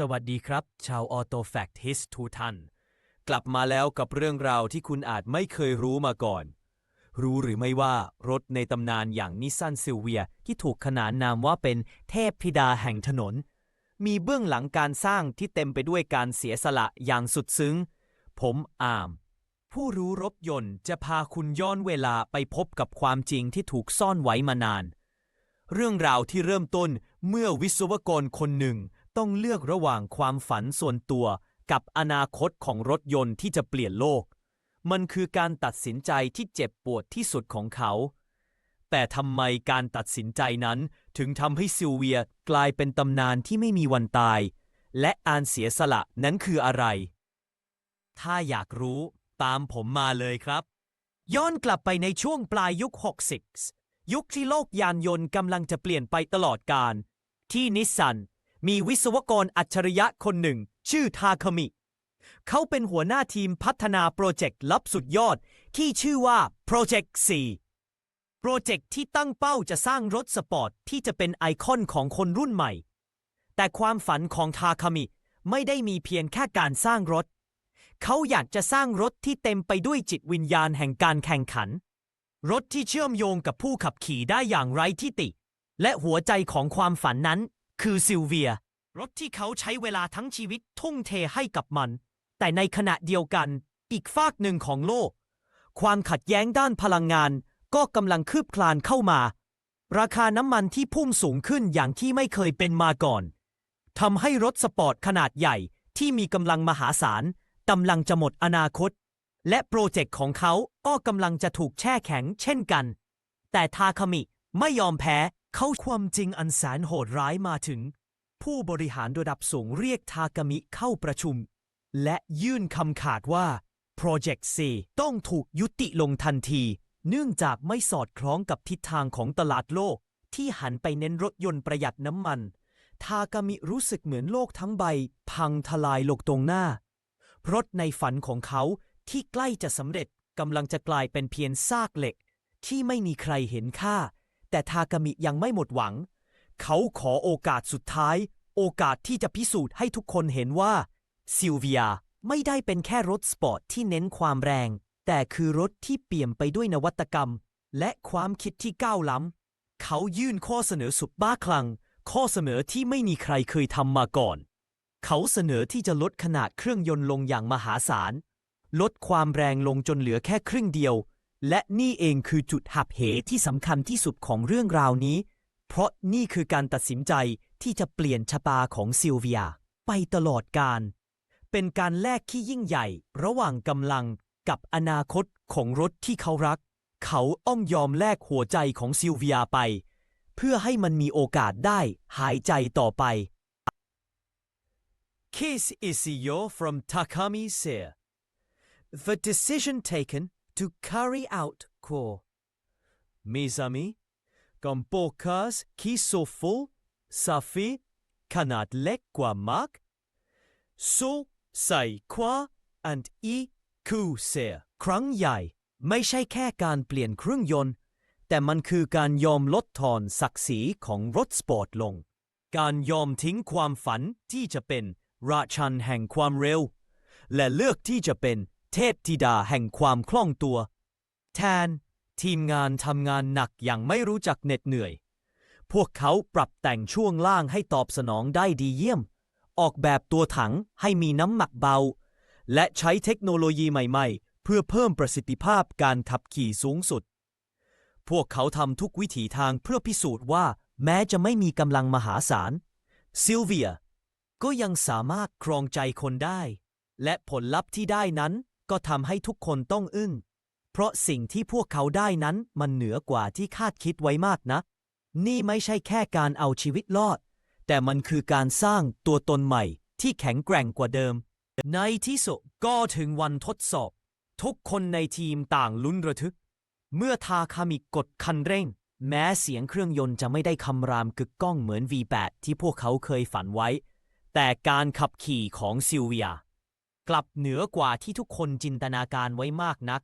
สวัสดีครับ ชาวออโตแฟกทิสทุกท่าน กลับมาแล้วกับเรื่องราวที่คุณอาจไม่เคยรู้มาก่อน รู้หรือไม่ว่ารถในตำนานอย่างนิสสันซิลเวียที่ถูกขนานนามว่าเป็นเทพธิดาแห่งถนน มีเบื้องหลังการสร้างที่เต็มไปด้วยการเสียสละอย่างสุดซึ้ง ผมอาม ผู้รู้รถยนต์จะพาคุณย้อนเวลาไปพบกับความจริงที่ถูกซ่อนไว้มานาน เรื่องราวที่เริ่มต้นเมื่อวิศวกรคนหนึ่ง ต้องเลือกระหว่างความฝันส่วนตัวกับอนาคตของรถยนต์ที่จะเปลี่ยนโลก มันคือการตัดสินใจที่เจ็บปวดที่สุดของเขา แต่ทำไมการตัดสินใจนั้นถึงทำให้ซิลเวียกลายเป็นตำนานที่ไม่มีวันตาย และอานเสียสละนั้นคืออะไร ถ้าอยากรู้ตามผมมาเลยครับ ย้อนกลับไปในช่วงปลายยุค 60 ยุคที่โลกยานยนต์กำลังจะเปลี่ยนไปตลอดกาลที่นิสสัน มีวิศวกรอัจฉริยะคนหนึ่ง ชื่อทาคามิ เขาเป็นหัวหน้าทีมพัฒนาโปรเจกต์ลับสุดยอด ที่ชื่อว่า Project C โปรเจกต์ที่ตั้งเป้าจะสร้างรถสปอร์ตที่จะเป็นไอคอนของคนรุ่นใหม่ แต่ความฝันของทาคามิไม่ได้มีเพียงแค่การสร้างรถ เขาอยากจะสร้างรถที่เต็มไปด้วยจิตวิญญาณแห่งการแข่งขัน รถที่เชื่อมโยงกับผู้ขับขี่ได้อย่างไร้ที่ติ และหัวใจของความฝันนั้น คือซิลเวีย รถที่เขาใช้เวลาทั้งชีวิตทุ่มเทให้กับมัน แต่ในขณะเดียวกัน อีกฝากหนึ่งของโลก ความขัดแย้งด้านพลังงาน ก็กำลังคืบคลานเข้ามา ราคาน้ำมันที่พุ่งสูงขึ้นอย่างที่ไม่เคยเป็นมาก่อนทำให้รถสปอร์ตขนาดใหญ่ที่มีกำลังมหาศาลกำลังจะหมดอนาคต และโปรเจกต์ของเขาก็กำลังจะถูกแช่แข็งเช่นกัน แต่ทาคามิไม่ยอมแพ้ เขาความจริงอันแสนโหดร้ายมาถึง ผู้บริหารระดับสูงเรียกทากามิเข้าประชุม และยื่นคำขาดว่า Project C ต้องถูกยุติลงทันที เนื่องจากไม่สอดคล้องกับทิศทางของตลาดโลก ที่หันไปเน้นรถยนต์ประหยัดน้ำมัน ทากามิรู้สึกเหมือนโลกทั้งใบ พังทลายลงตรงหน้า รถในฝันของเขาที่ใกล้จะสำเร็จกำลังจะกลายเป็นเพียงซากเหล็ก ที่ไม่มีใครเห็นค่า แต่ทากามิยังไม่หมดหวัง เขาขอโอกาสสุดท้าย โอกาสที่จะพิสูจน์ให้ทุกคนเห็นว่าซิลเวียไม่ได้เป็นแค่รถสปอร์ตที่เน้นความแรง แต่คือรถที่เปี่ยมไปด้วยนวัตกรรม และความคิดที่ก้าวล้ำ เขายื่นข้อเสนอสุดบ้าคลั่ง ข้อเสนอที่ไม่มีใครเคยทำมาก่อน เขาเสนอที่จะลดขนาดเครื่องยนต์ลงอย่างมหาศาล ลดความแรงลงจนเหลือแค่ครึ่งเดียว และนี่เองคือจุดหักเหที่สำคัญที่สุดของเรื่องราวนี้ เพราะนี่คือการตัดสินใจที่จะเปลี่ยนชะตาของซิลเวีย ไปตลอดกาลเป็นการแลกที่ยิ่งใหญ่ ระหว่างกำลังกับอนาคตของรถที่เขารัก เขาอ้อมยอมแลกหัวใจของซิลเวียไป เพื่อให้มันมีโอกาสได้หายใจต่อไป Case Isiyo from Takami Seir The decision taken to carry out Ko Mes amis, comme Bokas qui s'offre, ça fait ขนาดเล็กกว่ามาก so ใส่ควา and e คูเสียครั้งใหญ่ ไม่ใช่แค่การเปลี่ยนเครื่องยนต์ แต่มันคือการยอมลดทอนศักดิ์ศรีของรถสปอร์ตลง การยอมทิ้งความฝันที่จะเป็นราชันแห่งความเร็ว และเลือกที่จะเป็น เทพธิดาแห่งความคล่องตัว แทน ทีมงานทำงานหนักอย่างไม่รู้จักเหน็ดเหนื่อย พวกเขาปรับแต่งช่วงล่างให้ตอบสนองได้ดีเยี่ยม ออกแบบตัวถังให้มีน้ำหนักเบา และใช้เทคโนโลยีใหม่ๆ เพื่อเพิ่มประสิทธิภาพการขับขี่สูงสุด พวกเขาทำทุกวิถีทางเพื่อพิสูจน์ว่า แม้จะไม่มีกำลังมหาศาลซิลเวียก็ยังสามารถครองใจคนได้ และผลลัพธ์ที่ได้นั้น ก็ทำให้ทุกคนต้องอึ้ง เพราะสิ่งที่พวกเขาได้นั้นมันเหนือกว่าที่คาดคิดไว้มากนะ นี่ไม่ใช่แค่การเอาชีวิตรอด แต่มันคือการสร้างตัวตนใหม่ที่แข็งแกร่งกว่าเดิม ในที่สุดก็ถึงวันทดสอบ ทุกคนในทีมต่างลุ้นระทึก เมื่อทาคามิกดคันเร่ง แม้เสียงเครื่องยนต์จะไม่ได้คำรามกึกก้องเหมือน V8 ที่พวกเขาเคยฝันไว้ แต่การขับขี่ของซิลเวีย กลับเหนือกว่าที่ทุกคนจินตนาการไว้มากนัก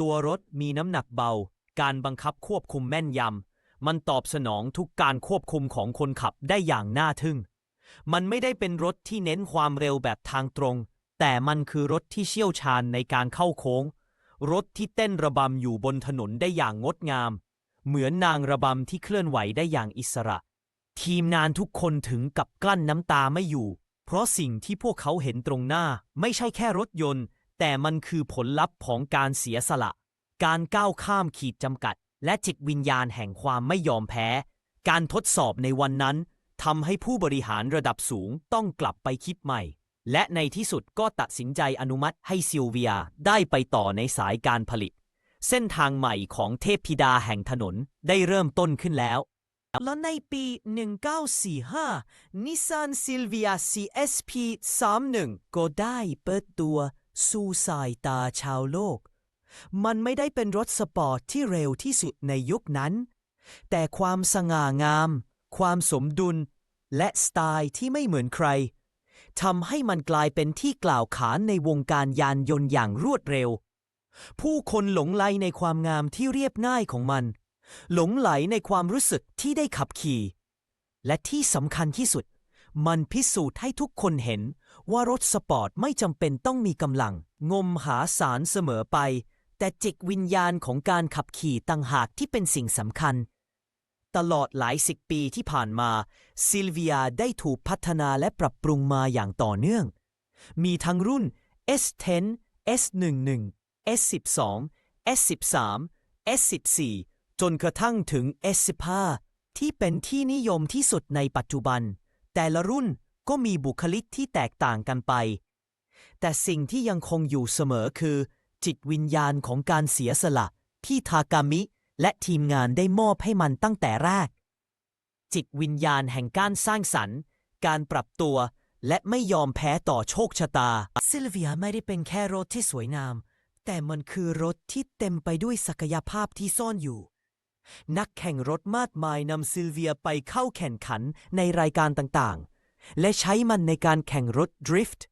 ตัวรถมีน้ำหนักเบา การบังคับควบคุมแม่นยำ มันตอบสนองทุกการควบคุมของคนขับได้อย่างน่าทึ่ง มันไม่ได้เป็นรถที่เน้นความเร็วแบบทางตรง แต่มันคือรถที่เชี่ยวชาญในการเข้าโค้ง รถที่เต้นระบำอยู่บนถนนได้อย่างงดงาม เหมือนนางระบำที่เคลื่อนไหวได้อย่างอิสระ ทีมงานทุกคนถึงกับกลั้นน้ำตาไม่อยู่ เพราะสิ่งที่พวกเขาเห็นตรงหน้าไม่ใช่แค่รถยนต์ แต่มันคือผลลัพธ์ของการเสียสละ การก้าวข้ามขีดจำกัด และจิตวิญญาณแห่งความไม่ยอมแพ้ การทดสอบในวันนั้นทำให้ผู้บริหารระดับสูงต้องกลับไปคิดใหม่ และในที่สุดก็ตัดสินใจอนุมัติให้ซิลเวียได้ไปต่อในสายการผลิต เส้นทางใหม่ของเทพธิดาแห่งถนนได้เริ่มต้นขึ้นแล้ว และในปี 1945 Nissan Silvia CSP 31ก็ได้เปิดตัวสู่สายตาชาวโลก มันไม่ได้เป็นรถสปอร์ตที่เร็วที่สุดในยุคนั้น แต่ความสง่างาม ความสมดุล และสไตล์ที่ไม่เหมือนใครทำให้มันกลายเป็นที่กล่าวขานในวงการยานยนต์อย่างรวดเร็ว ผู้คนหลงไหลในความงามที่เรียบง่ายของมัน หลงไหลในความรู้สึกที่ได้ขับขี่ และที่สำคัญที่สุด มันพิสูจน์ให้ทุกคนเห็นว่ารถสปอร์ตไม่จำเป็นต้องมีกำลัง งมหาสารเสมอไป แต่จิตวิญญาณของการขับขี่ต่างหากที่เป็นสิ่งสำคัญ ตลอดหลายสิบปีที่ผ่านมาซิลเวียได้ถูกพัฒนาและปรับปรุงมาอย่างต่อเนื่อง มีทั้งรุ่น S10 S11 S12 S13 S14 จนกระทั่งถึง S15 ที่เป็นที่นิยมที่สุดในปัจจุบัน แต่ละรุ่นก็มีบุคลิกที่แตกต่างกันไป แต่สิ่งที่ยังคงอยู่เสมอคือ จิตวิญญาณของการเสียสละที่ทากามิ และทีมงานได้มอบให้มันตั้งแต่แรก จิตวิญญาณแห่งการสร้างสรรค์ การปรับตัว และไม่ยอมแพ้ต่อโชคชะตา ซิลเวียไม่ได้เป็นแค่รถที่สวยงาม แต่มันคือรถที่เต็มไปด้วยศักยภาพที่ซ่อนอยู่ นักแข่งรถมากมายนำซิลเวียไปเข้าแข่งขันในรายการต่างๆ และใช้มันในการแข่งรถดริฟต์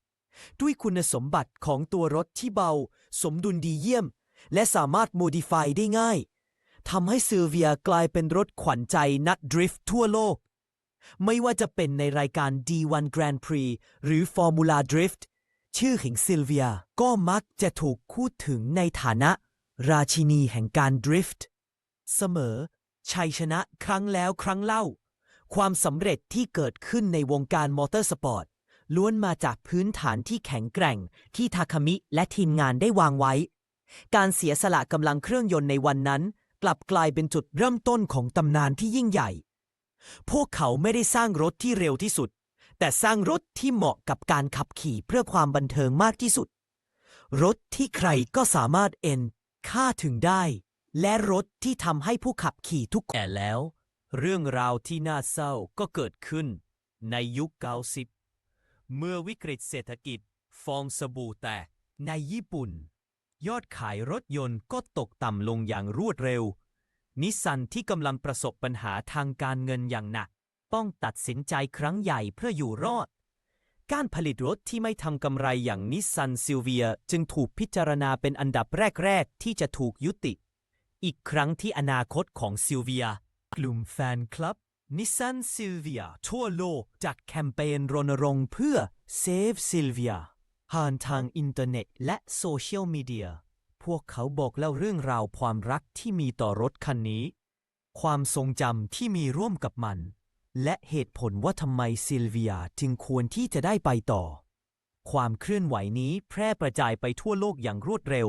ด้วยคุณสมบัติของตัวรถที่เบา สมดุลดีเยี่ยม และสามารถโมดิฟายได้ง่ายทำให้ซิลเวียกลายเป็นรถขวัญใจนักดริฟต์ทั่วโลก ไม่ว่าจะเป็นในรายการ D1 Grand Prix หรือ Formula Drift ชื่อของซิลเวียก็มักจะถูกพูดถึงในฐานะ ราชินีแห่งการดริฟต์ เสมอ ชัยชนะครั้งแล้วครั้งเล่า ความสำเร็จที่เกิดขึ้นในวงการมอเตอร์สปอร์ตล้วนมาจากพื้นฐานที่แข็งแกร่งที่ทาคามิและทีมงานได้วางไว้ การเสียสละกำลังเครื่องยนต์ในวันนั้น กลับกลายเป็นจุดเริ่มต้นของตำนานที่ยิ่งใหญ่ พวกเขาไม่ได้สร้างรถที่เร็วที่สุด แต่สร้างรถที่เหมาะกับการขับขี่เพื่อความบันเทิงมากที่สุด รถที่ใครก็สามารถเอ็นค่าถึงได้ และรถที่ทำให้ผู้ขับขี่ทุกแต่แล้ว เรื่องราวที่น่าเศร้าก็เกิดขึ้นในยุค 90 เมื่อวิกฤตเศรษฐกิจ ฟองสบู่แตกในญี่ปุ่น ยอดขายรถยนต์ก็ตกต่ำลงอย่างรวดเร็ว นิสสันที่กำลังประสบปัญหาทางการเงินอย่างหนัก ต้องตัดสินใจครั้งใหญ่เพื่ออยู่รอด การผลิตรถที่ไม่ทำกำไรอย่างนิสสันซิลเวียจึงถูกพิจารณาเป็นอันดับแรก ๆ ที่จะถูกยุติ อีกครั้งที่อนาคตของซิลเวีย กลุ่มแฟนคลับนิสสันซิลเวียทั่วโลกจัดแคมเปญรณรงค์เพื่อ Save Sylvia ผ่านทางอินเทอร์เน็ตและโซเชียลมีเดีย พวกเขาบอกเล่าเรื่องราวความรักที่มีต่อรถคันนี้ ความทรงจำที่มีร่วมกับมัน และเหตุผลว่าทำไมซิลเวียจึงควรที่จะได้ไปต่อ ความเคลื่อนไหวนี้แพร่กระจายไปทั่วโลกอย่างรวดเร็ว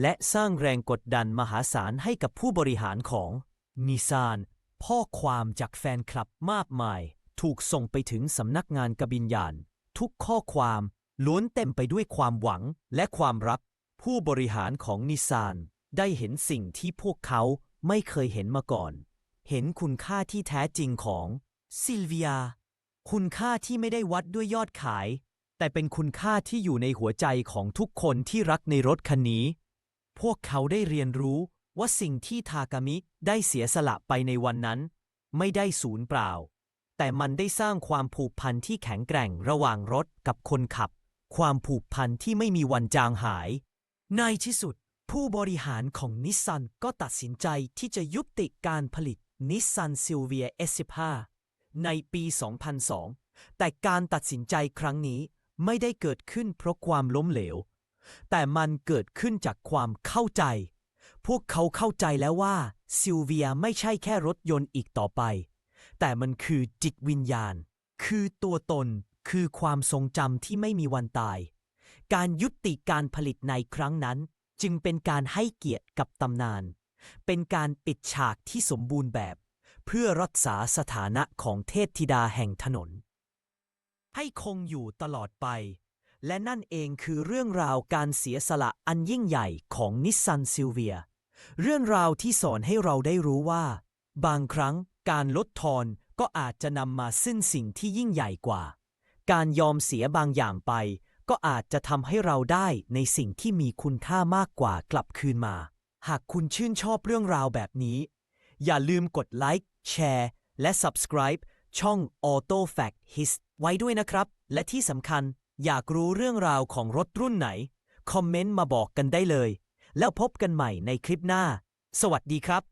และสร้างแรงกดดันมหาศาลให้กับผู้บริหารของนิซานข้อความจากแฟนคลับมากมาย ถูกส่งไปถึงสำนักงานกบินยาน ทุกข้อความล้วนเต็มไปด้วยความหวังและความรัก ผู้บริหารของนิซานได้เห็นสิ่งที่พวกเขาไม่เคยเห็นมาก่อน เห็นคุณค่าที่แท้จริงของซิลเวีย คุณค่าที่ไม่ได้วัดด้วยยอดขาย แต่เป็นคุณค่าที่อยู่ในหัวใจของทุกคนที่รักในรถคันนี้ พวกเขาได้เรียนรู้ว่าสิ่งที่ทากามิได้เสียสละไปในวันนั้น ไม่ได้สูญเปล่า แต่มันได้สร้างความผูกพันที่แข็งแกร่งระหว่างรถกับคนขับ ความผูกพันที่ไม่มีวันจางหาย ในที่สุด ผู้บริหารของนิสสันก็ตัดสินใจที่จะยุติการผลิตนิสสันซิลเวีย S15 ในปี 2002 แต่การตัดสินใจครั้งนี้ไม่ได้เกิดขึ้นเพราะความล้มเหลว แต่มันเกิดขึ้นจากความเข้าใจ พวกเขาเข้าใจแล้วว่าซิลเวียไม่ใช่แค่รถยนต์อีกต่อไป แต่มันคือจิตวิญญาณ คือตัวตน คือความทรงจำที่ไม่มีวันตาย การยุติการผลิตในครั้งนั้น จึงเป็นการให้เกียรติกับตำนาน เป็นการปิดฉากที่สมบูรณ์แบบ เพื่อรักษาสถานะของเทพธิดาแห่งถนน ให้คงอยู่ตลอดไป และนั่นเองคือเรื่องราวการเสียสละอันยิ่งใหญ่ของนิสสันซิลเวีย เรื่องราวที่สอนให้เราได้รู้ว่า บางครั้งการลดทอนก็อาจจะนำมาซึ่งสิ่งที่ยิ่งใหญ่กว่า การยอมเสียบางอย่างไป ก็อาจจะทำให้เราได้ในสิ่งที่มีคุณค่ามากกว่ากลับคืนมา หากคุณชื่นชอบเรื่องราวแบบนี้ อย่าลืมกดไลค์แชร์และ subscribe ช่อง Auto Fact His ไว้ด้วยนะครับ และที่สำคัญ อยากรู้เรื่องราวของรถรุ่นไหน คอมเมนต์มาบอกกันได้เลย แล้วพบกันใหม่ในคลิปหน้า สวัสดีครับ